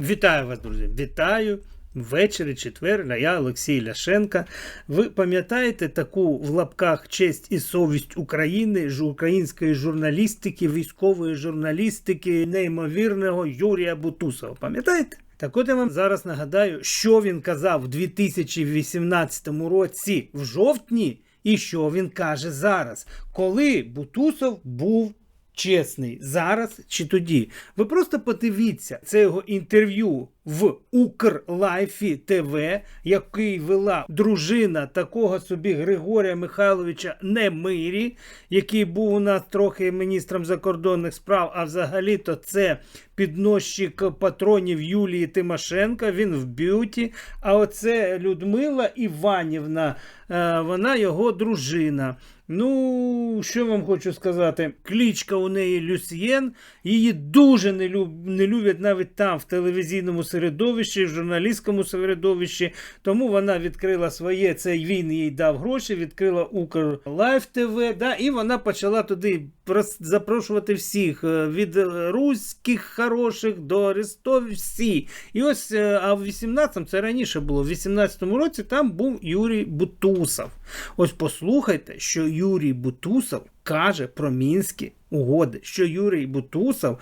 Вітаю вас, друзі! Вітаю! Ввечері четвер, я Олексій Ляшенка. Ви пам'ятаєте таку в лапках честь і совість України, ж української журналістики, військової журналістики, неймовірного Юрія Бутусова? Пам'ятаєте? Так от я вам зараз нагадаю, що він казав в 2018 році в жовтні, і що він каже зараз, коли Бутусов був чесний зараз чи тоді. Ви просто подивіться це його інтерв'ю в Укрлайфі ТВ, який вела дружина такого собі Григорія Михайловича Немирі, який був у нас трохи міністром закордонних справ, а взагалі-то це підносчик патронів Юлії Тимошенка, він в б'юті. А оце Людмила Іванівна, е, вона його дружина. Ну, що вам хочу сказати? Клічка у неї Люсьєн. Її дуже не, люб... не люблять навіть там, в телевізійному середовищі, в журналістському середовищі. Тому вона відкрила своє, цей він їй дав гроші, відкрила Укрлайф ТВ, да, і вона почала туди запрошувати всіх е, від руських хороших до Арестов, всі. І ось, е, а в 18-му, це раніше було, в 18-му році там був Юрій Бутусов. Ось послухайте, що Юрій Бутусов каже про мінські угоди, що Юрій Бутусов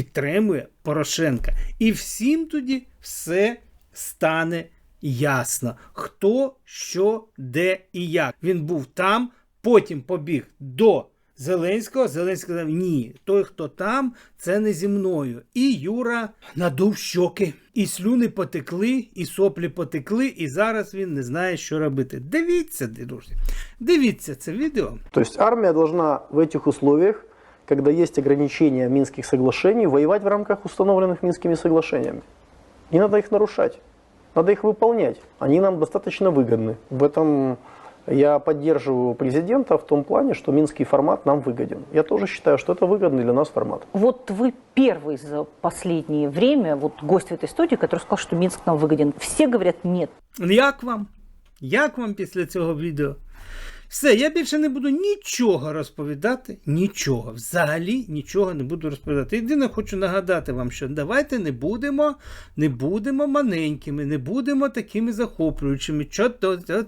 підтримує Порошенка. І всім тоді все стане ясно, хто, що, де і як. Він був там, потім побіг до Зеленського. Зеленський сказав: ні, той, хто там, це не зі мною. І Юра надув щоки, і слюни потекли, і соплі потекли, і зараз він не знає, що робити. Дивіться, друзі, дивіться це відео. То есть армия должна в этих условиях, когда есть ограничения Минских соглашений, воевать в рамках установленных Минскими соглашениями. Не надо их нарушать, надо их выполнять. Они нам достаточно выгодны. В этом я поддерживаю президента в том плане, что минский формат нам выгоден. Я тоже считаю, что это выгодный для нас формат. Вот вы первый за последнее время, вот гость в этой студии, который сказал, что Минск нам выгоден. Все говорят нет. Як вам? Як вам після цього відео? Все, я більше не буду нічого розповідати. Нічого. Взагалі нічого не буду розповідати. Єдине, хочу нагадати вам, що давайте не будемо, не будемо маленькими, не будемо такими захоплюючими. Що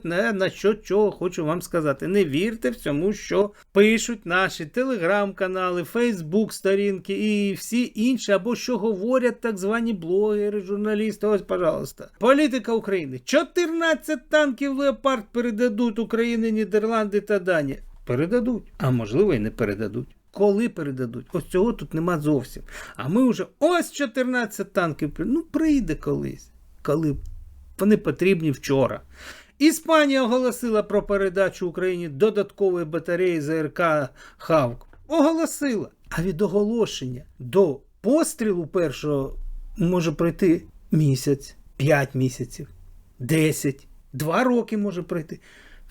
не, на що чого хочу вам сказати. Не вірте всьому, що пишуть наші телеграм-канали, Фейсбук сторінки і всі інші, або що говорять так звані блогери, журналісти. Ось, пожалуйста. Політика України. 14 танків Леопард передадуть Україні, Нідерланди та Данія. Передадуть, а можливо і не передадуть. Коли передадуть? Ось цього тут нема зовсім. А ми вже ось 14 танків. Ну, прийде колись. Коли вони потрібні вчора. Іспанія оголосила про передачу Україні додаткової батареї ЗРК Хавк. Оголосила. А від оголошення до пострілу першого може пройти місяць, 5 місяців, 10, 2 роки може пройти.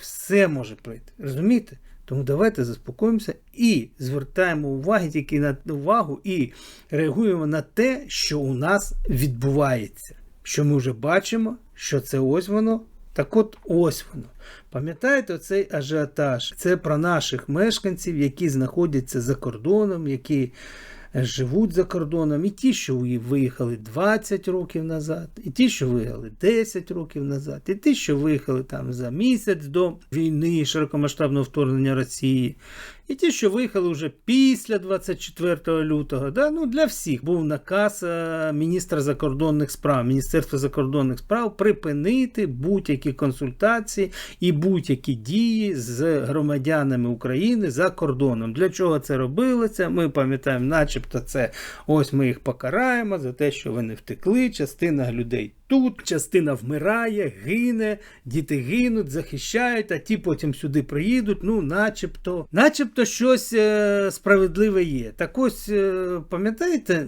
Все може пройти. Розумієте? Тому давайте заспокоїмося і звертаємо увагу тільки на увагу і реагуємо на те, що у нас відбувається. Що ми вже бачимо, що це ось воно. Так от ось воно. Пам'ятаєте цей ажіотаж? Це про наших мешканців, які знаходяться за кордоном, які живуть за кордоном, і ті, що виїхали 20 років назад, і ті, що виїхали 10 років назад, і ті, що виїхали там за місяць до війни широкомасштабного вторгнення Росії, і ті, що виїхали вже після 24 лютого. Да? Ну, для всіх був наказ е, міністра закордонних справ, Міністерства закордонних справ припинити будь-які консультації і будь-які дії з громадянами України за кордоном. Для чого це робилося? Ми пам'ятаємо, начебто, це ось ми їх покараємо за те, що вони втекли. Частина людей тут, частина вмирає, гине, діти гинуть, захищають, а ті потім сюди приїдуть. Ну, начебто, начебто щось е, справедливе є. Так ось, е, пам'ятаєте,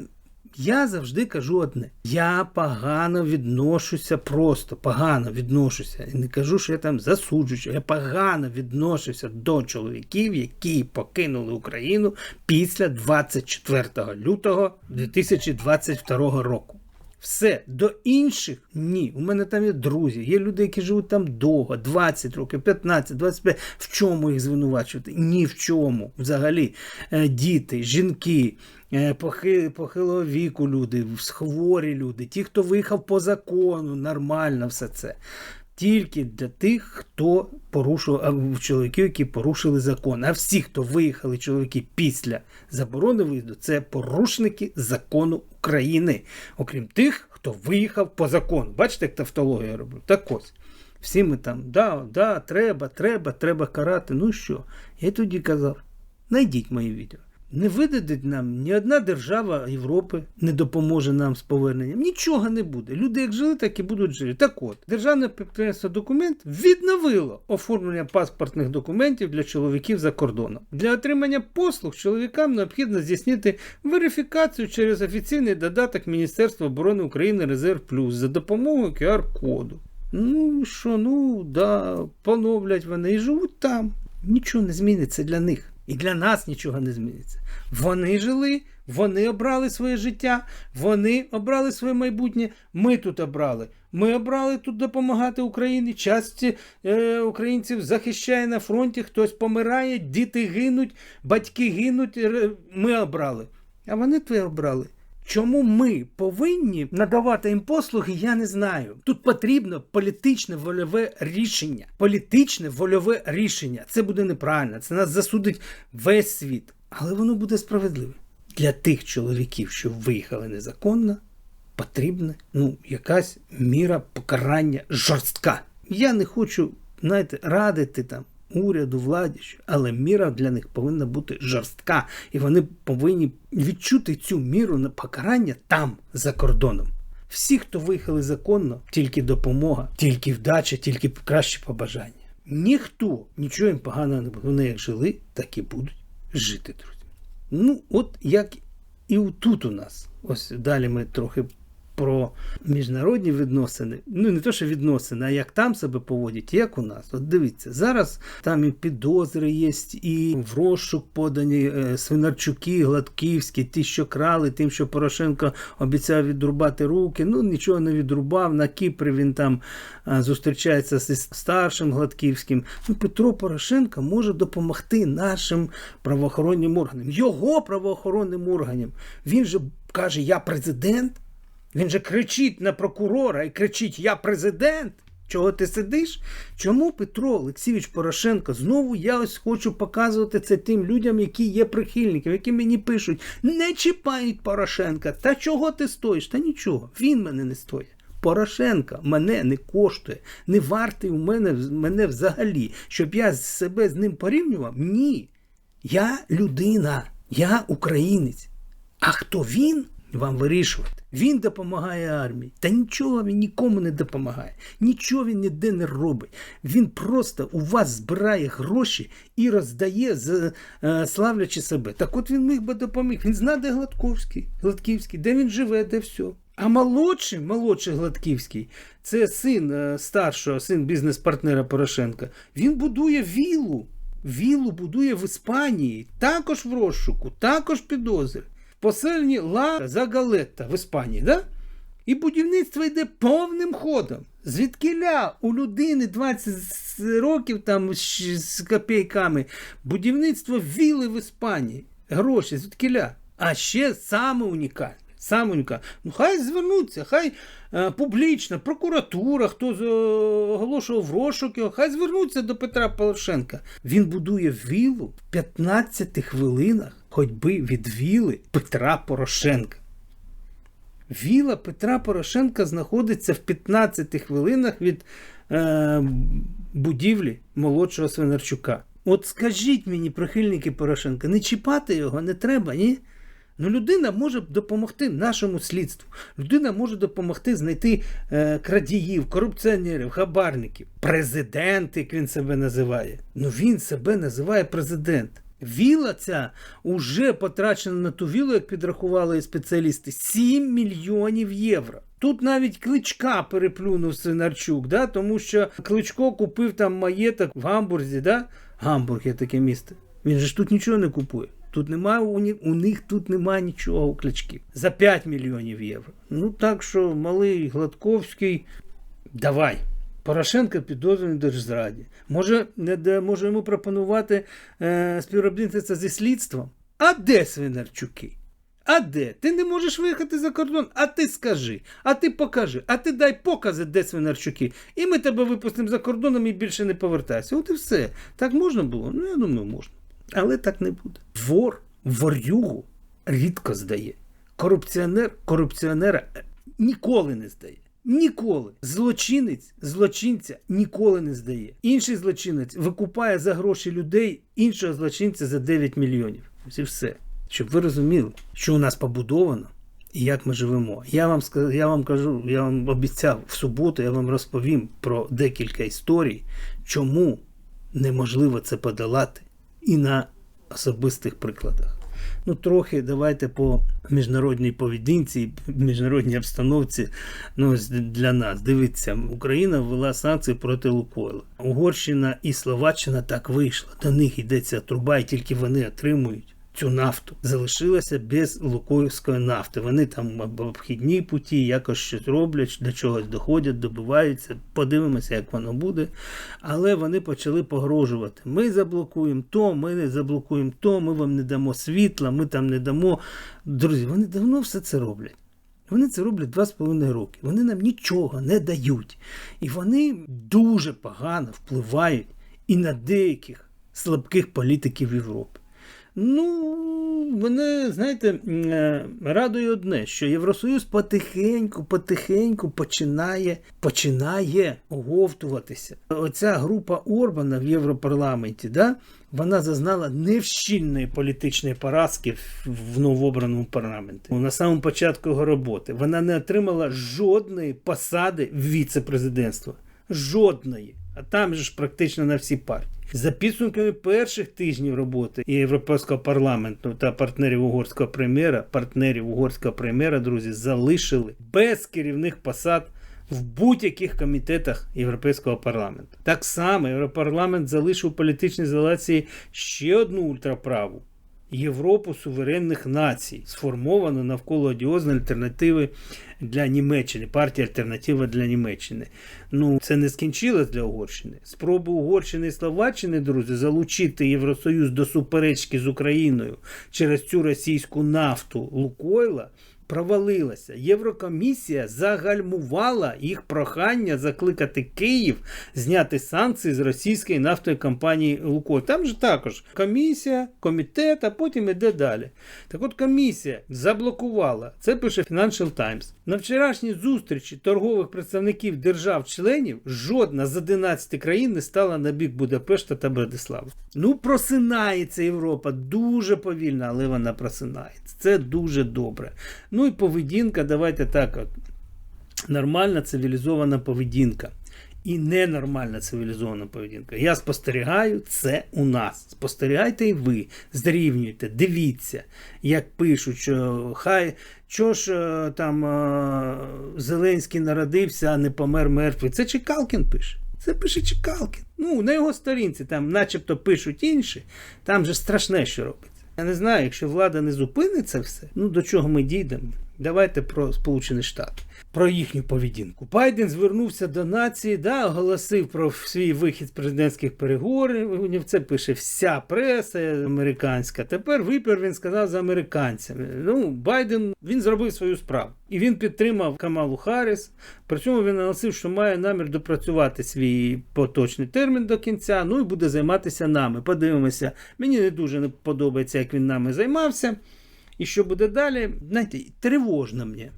я завжди кажу одне: я погано відношуся, просто погано відношуся. І не кажу, що я там засуджую, я погано відношуся до чоловіків, які покинули Україну після 24 лютого 2022 року. Все, до інших ні. У мене там є друзі, є люди, які живуть там довго, 20 років, 15, 25. В чому їх звинувачувати? Ні в чому. Взагалі, Е, діти, жінки, е, похилого віку люди, хворі люди, ті, хто виїхав по закону, нормально все це. Тільки для тих, хто порушував чоловіків, які порушили закон. А всі, хто виїхали чоловіки після заборони виїзду, це порушники закону України, окрім тих, хто виїхав по закону. Бачите, як тавтологію я роблю? Так ось. Всі ми там, да, да, треба, треба, треба карати. Ну що? Я тоді казав, знайдіть мої відео. Не видадуть нам ні одна держава Європи не допоможе нам з поверненням. Нічого не буде. Люди як жили, так і будуть жити. Так от, державне підприємство документ відновило оформлення паспортних документів для чоловіків за кордоном. Для отримання послуг чоловікам необхідно здійснити верифікацію через офіційний додаток Міністерства оборони України Резерв Плюс за допомогою QR-коду. Ну що, ну да, поновлять вони і живуть там. Нічого не зміниться для них. І для нас нічого не зміниться. Вони жили, вони обрали своє життя, вони обрали своє майбутнє. Ми тут обрали. Ми обрали тут допомагати Україні. Часті е, українців захищає на фронті, хтось помирає, діти гинуть, батьки гинуть. Ми обрали. А вони твоє обрали. Чому ми повинні надавати їм послуги, я не знаю. Тут потрібно політичне вольове рішення. Політичне вольове рішення. Це буде неправильно. Це нас засудить весь світ. Але воно буде справедливе. Для тих чоловіків, що виїхали незаконно, потрібна ну, якась міра покарання жорстка. Я не хочу, знаєте, радити там уряду, владі, але міра для них повинна бути жорстка, і вони повинні відчути цю міру на покарання там, за кордоном. Всі, хто виїхали законно, тільки допомога, тільки вдача, тільки кращі побажання. Ніхто нічого їм поганого не буде. Вони як жили, так і будуть жити, друзі. Ну, от як і тут у нас. Ось далі ми трохи про міжнародні відносини. Ну, не то, що відносини, а як там себе поводять, як у нас. От дивіться, зараз там і підозри є, і в розшук подані е, Свинарчуки, Гладківські, ті, що крали, тим, що Порошенко обіцяв відрубати руки. Ну, нічого не відрубав. На Кіпрі він там е, зустрічається зі старшим Гладківським. Ну, Петро Порошенко може допомогти нашим правоохоронним органам, його правоохоронним органам. Він же каже, я президент. Він же кричить на прокурора і кричить: Я президент. Чого ти сидиш? Чому Петро Олексійович Порошенко знову я ось хочу показувати це тим людям, які є прихильниками, які мені пишуть: не чіпають Порошенка. Та чого ти стоїш? Та нічого, він мене не стоїть. Порошенка мене не коштує, не вартий у мене, мене взагалі, щоб я себе з ним порівнював? Ні. Я людина, я українець. А хто він? Вам вирішувати. Він допомагає армії. Та нічого він нікому не допомагає. Нічого він ніде не робить. Він просто у вас збирає гроші і роздає, е, славлячи себе. Так от він міг би допоміг. Він знає, де Гладковський, Гладківський, де він живе, де все. А молодший, молодший Гладківський, це син е, старшого, син бізнес-партнера Порошенка. Він будує вілу. Вілу будує в Іспанії, також в розшуку, також підозри. Поселені Ла Загалетта в Іспанії, да? І будівництво йде повним ходом. Звідкиля у людини 20 років там з копійками. Будівництво віли в Іспанії. Гроші, звідкиля. А ще саме унікальне. Саме унікальне. Ну, хай звернуться, хай е, публічно, прокуратура, хто з- е, оголошував розшук його, хай звернуться до Петра Порошенка. Він будує вілу в 15 хвилинах ходьби від віли Петра Порошенка. Віла Петра Порошенка знаходиться в 15 хвилинах від е, будівлі молодшого Свинарчука. От скажіть мені, прихильники Порошенка, не чіпати його не треба, ні? Ну, людина може допомогти нашому слідству. Людина може допомогти знайти е, крадіїв, корупціонерів, хабарників. Президент, як він себе називає. Ну він себе називає президент. Віла ця уже потрачена на ту вілу, як підрахували спеціалісти, 7 мільйонів євро. Тут навіть кличка переплюнув Свинарчук, да? тому що кличко купив там маєток в Гамбурзі, да? Гамбург є таке місто. Він же ж тут нічого не купує. Тут немає у, ні- у них тут немає нічого у клячків. За 5 мільйонів євро. Ну так що малий Гладковський, давай. Порошенко підозрює в держзраді. Може, не може йому пропонувати е, співробітництво зі слідством? А де Свинарчуки? А де? Ти не можеш виїхати за кордон, а ти скажи, а ти покажи, а ти дай покази, де Свинарчуки. І ми тебе випустимо за кордоном і більше не повертайся. От і все. Так можна було? Ну, я думаю, можна. Але так не буде. Вор ворюгу рідко здає. Корупціонер корупціонера е, ніколи не здає. Ніколи. Злочинець злочинця ніколи не здає. Інший злочинець викупає за гроші людей іншого злочинця за 9 мільйонів. Ось все. Щоб ви розуміли, що у нас побудовано і як ми живемо. Я вам сказ- я вам кажу, я вам обіцяв в суботу, я вам розповім про декілька історій, чому неможливо це подолати і на особистих прикладах. Ну, трохи давайте по міжнародній поведінці, міжнародній обстановці. Ну, для нас. Дивіться, Україна ввела санкції проти Лукойла. Угорщина і Словаччина так вийшла. До них йдеться труба, і тільки вони отримують. Цю нафту залишилася без лукоївської нафти. Вони там об обхідні путі якось щось роблять, до чогось доходять, добиваються. Подивимося, як воно буде. Але вони почали погрожувати. Ми заблокуємо то, ми не заблокуємо то, ми вам не дамо світла, ми там не дамо. Друзі, вони давно все це роблять. Вони це роблять два з половиною роки. Вони нам нічого не дають. І вони дуже погано впливають і на деяких слабких політиків Європи. Ну, мене, знаєте, е, радує одне, що Євросоюз потихеньку, потихеньку починає, починає оговтуватися. Оця група Орбана в Європарламенті, да, вона зазнала невщільної політичної поразки в новообраному парламенті. На самому початку його роботи вона не отримала жодної посади в віце-президентства. Жодної. А там же ж практично на всі партії. За підсумками перших тижнів роботи Європейського парламенту та партнерів угорського прем'єра, партнерів угорського прем'єра, друзі, залишили без керівних посад в будь-яких комітетах Європейського парламенту. Так само Європарламент залишив у політичній ізоляції ще одну ультраправу. Європу суверенних націй, сформовано навколо одіозної альтернативи для Німеччини, партія Альтернатива для Німеччини. Ну, це не скінчилось для Угорщини. Спроби Угорщини і Словаччини, друзі, залучити Євросоюз до суперечки з Україною через цю російську нафту Лукойла провалилася. Єврокомісія загальмувала їх прохання закликати Київ зняти санкції з російської нафтової компанії Лукойл. Там же також комісія, комітет, а потім іде далі. Так от комісія заблокувала. Це пише Financial Times. На вчорашній зустрічі торгових представників держав-членів жодна з 11 країн не стала на бік Будапешта та Братислави. Ну, просинається Європа дуже повільно, але вона просинається. Це дуже добре. Ну і поведінка, давайте так. От. Нормальна цивілізована поведінка. І ненормальна цивілізована поведінка. Я спостерігаю це у нас. Спостерігайте і ви, зрівнюйте, дивіться, як пишуть, що хай що ж е, там е, Зеленський народився, а не помер мертвий. Це Чекалкін пише. Це пише Чекалкін. Ну, на його сторінці там, начебто, пишуть інші, там же страшне, що робиться. Я не знаю, якщо влада не зупинить це все, ну до чого ми дійдемо? Давайте про Сполучені Штати, про їхню поведінку. Байден звернувся до нації, да, оголосив про свій вихід з президентських переговорів. Це пише вся преса американська. Тепер випір він сказав за американцями. Ну, Байден він зробив свою справу. І він підтримав Камалу Харріс. При цьому він наголосив, що має намір допрацювати свій поточний термін до кінця. Ну і буде займатися нами. Подивимося. Мені не дуже не подобається, як він нами займався. І що буде далі? Знаєте, тривожно мені.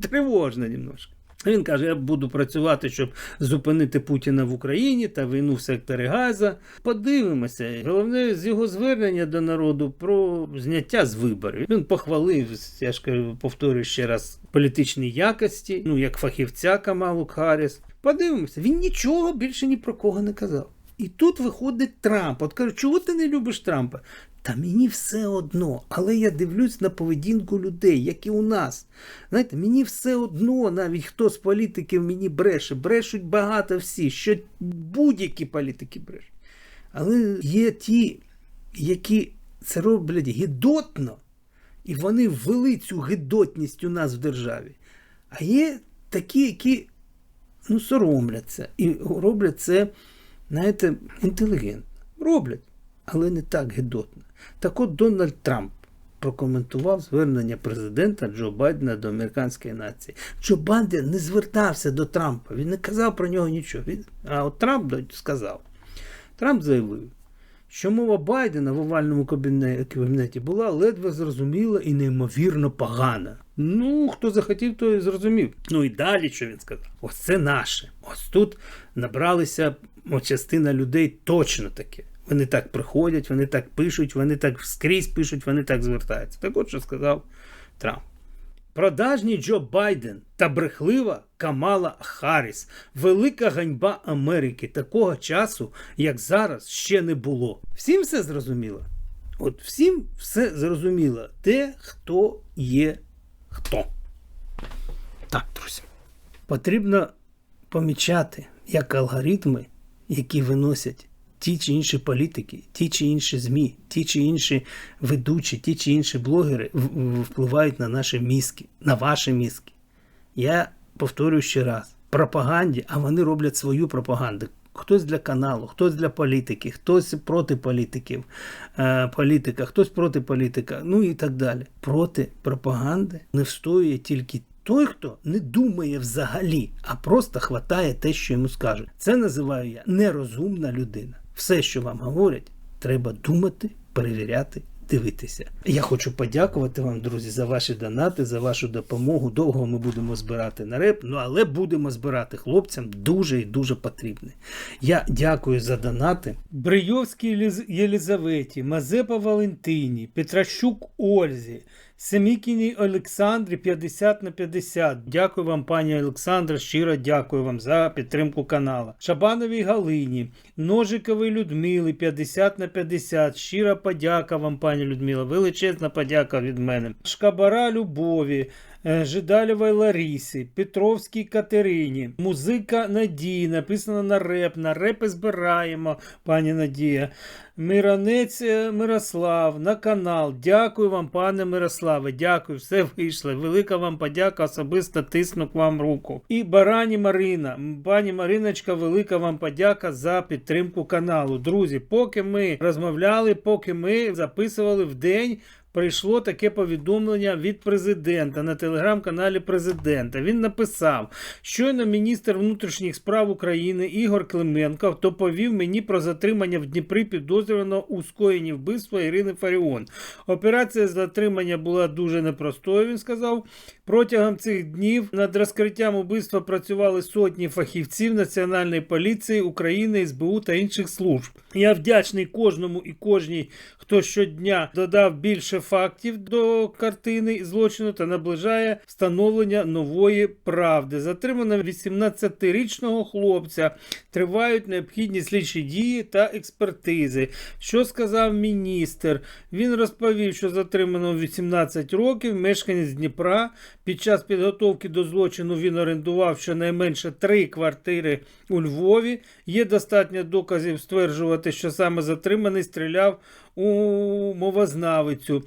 Тривожно немножко. Він каже: я буду працювати, щоб зупинити Путіна в Україні та війну в секторі Газа. Подивимося. Головне з його звернення до народу про зняття з виборів. Він похвалив, я ж кажу, повторюю ще раз, політичні якості, ну як фахівця Камалу Харріс. Подивимося, він нічого більше ні про кого не казав. І тут виходить Трамп. От каже, чого ти не любиш Трампа? Та мені все одно, але я дивлюсь на поведінку людей, як і у нас. Знаєте, мені все одно, навіть хто з політиків мені бреше, брешуть багато всі, що будь-які політики брешуть. Але є ті, які це роблять гидотно, і вони ввели цю гидотність у нас в державі. А є такі, які ну, соромляться і роблять це, знаєте, інтелігентно. Роблять, але не так гидотно. Так от Дональд Трамп прокоментував звернення президента Джо Байдена до американської нації. Джо Байден не звертався до Трампа, він не казав про нього нічого. Він, а от Трамп сказав. Трамп заявив, що мова Байдена в овальному кабінеті була ледве зрозуміла і неймовірно погана. Ну, хто захотів, той і зрозумів. Ну і далі, що він сказав? Ось це наше. Ось тут набралися частина людей точно таке. Вони так приходять, вони так пишуть, вони так скрізь пишуть, вони так звертаються. Так от що сказав Трамп. Продажній Джо Байден та брехлива Камала Харріс. Велика ганьба Америки такого часу, як зараз, ще не було. Всім все зрозуміло? От всім все зрозуміло. Те, хто є хто. Так, друзі. Потрібно помічати, як алгоритми, які виносять ті чи інші політики, ті чи інші ЗМІ, ті чи інші ведучі, ті чи інші блогери впливають на наші мізки, на ваші мізки. Я повторюю ще раз: пропаганді, а вони роблять свою пропаганду. Хтось для каналу, хтось для політики, хтось проти політиків, е, політика, хтось проти політика, ну і так далі. Проти пропаганди не встоює тільки той, хто не думає взагалі, а просто хватає те, що йому скажуть. Це називаю я нерозумна людина. Все, що вам говорять, треба думати, перевіряти, дивитися. Я хочу подякувати вам, друзі, за ваші донати, за вашу допомогу. Довго ми будемо збирати на реп, ну але будемо збирати хлопцям дуже і дуже потрібне. Я дякую за донати. Брийовській Єлізаветі, Мазепа Валентині, Петращук Ользі. Семікіній Олександрі 50 на 50. Дякую вам, пані Олександра. Щиро дякую вам за підтримку канала. Шабановій Галині, Ножиковій Людмили 50 на 50. Щира подяка вам, пані Людмила. Величезна подяка від мене. Шкабара Любові. Е, Жидалєвої Ларісі, Петровській Катерині, музика Надії, написано на реп. На репи збираємо, пані Надія. Миронець е, Мирослав на канал. Дякую вам, пане Мирославе. Дякую, все вийшло. Велика вам подяка, особисто тисну к вам руку. І Барані Марина. Пані Мариночка, велика вам подяка за підтримку каналу. Друзі, поки ми розмовляли, поки ми записували в день. Прийшло таке повідомлення від президента на телеграм-каналі президента. Він написав: щойно міністр внутрішніх справ України Ігор Клименко доповів мені про затримання в Дніпрі підозрюваного у скоєнні вбивства Ірини Фаріон. Операція затримання була дуже непростою. Він сказав. Протягом цих днів над розкриттям убивства працювали сотні фахівців Національної поліції України, СБУ та інших служб. Я вдячний кожному і кожній, хто щодня додав більше фактів до картини злочину та наближає встановлення нової правди. Затримано 18-річного хлопця. Тривають необхідні слідчі дії та експертизи. Що сказав міністр? Він розповів, що затримано 18 років, мешканець Дніпра. Під час підготовки до злочину він орендував щонайменше три квартири у Львові. Є достатньо доказів стверджувати, що саме затриманий стріляв у мовознавицю,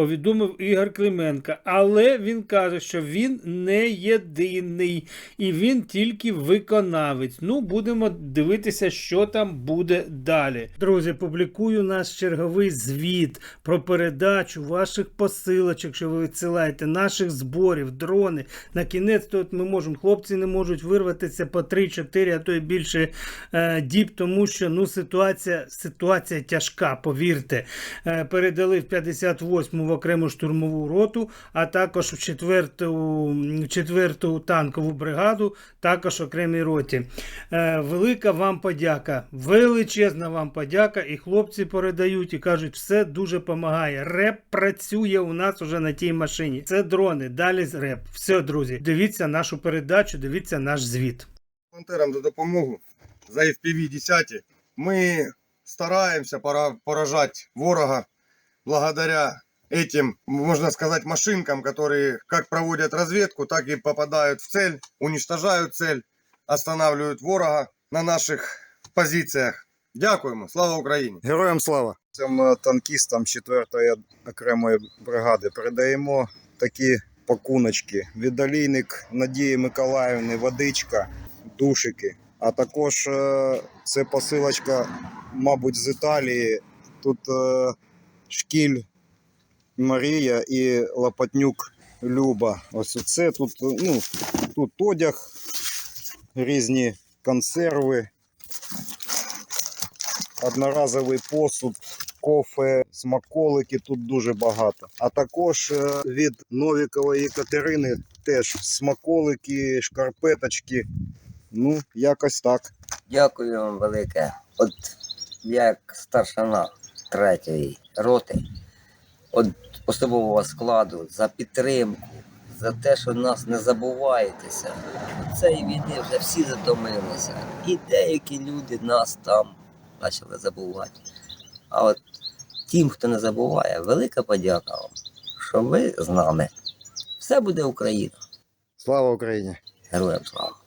повідомив Ігор Клименко. Але він каже, що він не єдиний і він тільки виконавець. Ну, будемо дивитися, що там буде далі. Друзі, публікую наш черговий звіт про передачу ваших посилочок, що ви відсилаєте, наших зборів, дрони. На кінець то от ми можемо. Хлопці не можуть вирватися по 3-4, а то й більше е, діб, тому що ну, ситуація, ситуація тяжка, повірте. Е, передали в 58-му в окрему штурмову роту, а також в 4-ту, 4-ту танкову бригаду, також окремій роті. Е, велика вам подяка, величезна вам подяка. І хлопці передають і кажуть, все дуже допомагає. Реп працює у нас уже на тій машині. Це дрони, далі реп. Все, друзі, дивіться нашу передачу, дивіться наш звіт. волонтерам за допомогу за FPV-10. Ми стараємося поражати ворога благодаря этим, можно сказать, машинкам, которые как проводят разведку, так и попадают в цель, уничтожают цель, останавливают ворога на наших позициях. Дякуємо, слава Україні! Героям слава! Цим е, танкістам 4-ї окремої бригади передаємо такі пакуночки. Віддалійник Надії Миколаївни, водичка, душики. А також е, це посилочка, мабуть, з Італії. Тут е, шкіль Марія і Лопатнюк Люба. Ось це тут, ну, тут одяг, різні консерви одноразовий посуд, кофе, смаколики тут дуже багато. А також е, від Новікової Катерини теж смаколики, шкарпеточки. Ну, якось так. Дякую вам велике. От як старшина третьої роти, от особового складу за підтримку, за те, що нас не забуваєтеся. Цієї війни вже всі затомилися. І деякі люди нас там почали забувати. А от тим, хто не забуває, велика подяка вам, що ви з нами. Все буде Україна. Слава Україні! Героям слава!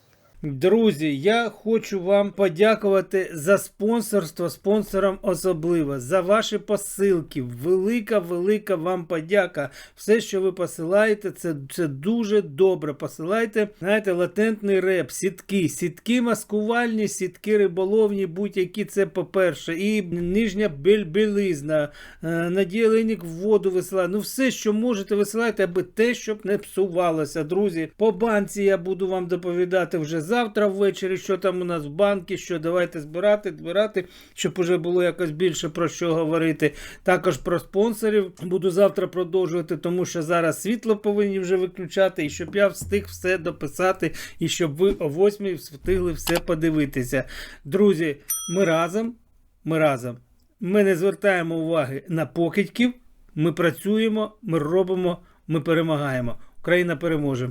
Друзі, я хочу вам подякувати за спонсорство, спонсорам особливо, за ваші посилки. Велика, велика вам подяка. Все, що ви посилаєте, це, це дуже добре. Посилайте, знаєте, латентний реп, сітки, сітки маскувальні, сітки риболовні, будь-які це по-перше. І нижня бель- білизна, е, наділенік в воду висилає. Ну, все, що можете, висилайте, аби те, щоб не псувалося, друзі. По банці я буду вам доповідати вже завтра ввечері, що там у нас в банки, що давайте збирати, збирати, щоб уже було якось більше про що говорити. Також про спонсорів буду завтра продовжувати, тому що зараз світло повинні вже виключати, і щоб я встиг все дописати, і щоб ви о 8 встигли все подивитися. Друзі, ми разом, ми разом. Ми не звертаємо уваги на покидьків. Ми працюємо, ми робимо, ми перемагаємо. Україна переможе.